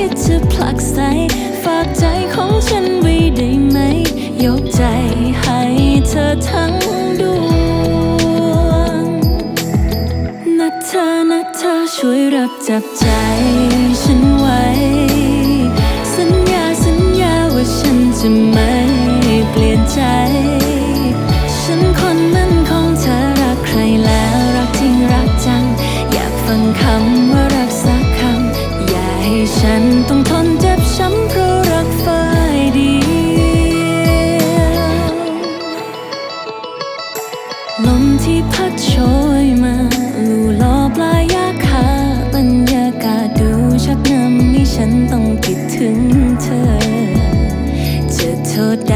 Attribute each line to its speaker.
Speaker 1: คิดจะผลักใสฝากใจของฉันไว้ได้ไหม ยกใจให้เธอทั้งดวงนะเธอนะเธอช่วยรับจับใจฉันไว้ สัญญาสัญญาว่าฉันจะไม่เปลี่ยนใจ ฉันคนนั้นของเธอรักใครแล้วรักจริงรักจัง อยากฟังคำว่า ฉันต้องทนเจ็บช้ำเพราะรักฝ่ายเดียวลมที่พัดโชยมาลู่ล้อปลายยาคาบรรยากาศดูชักนำให้ฉันต้องคิดถึงเธอ จะโทษได้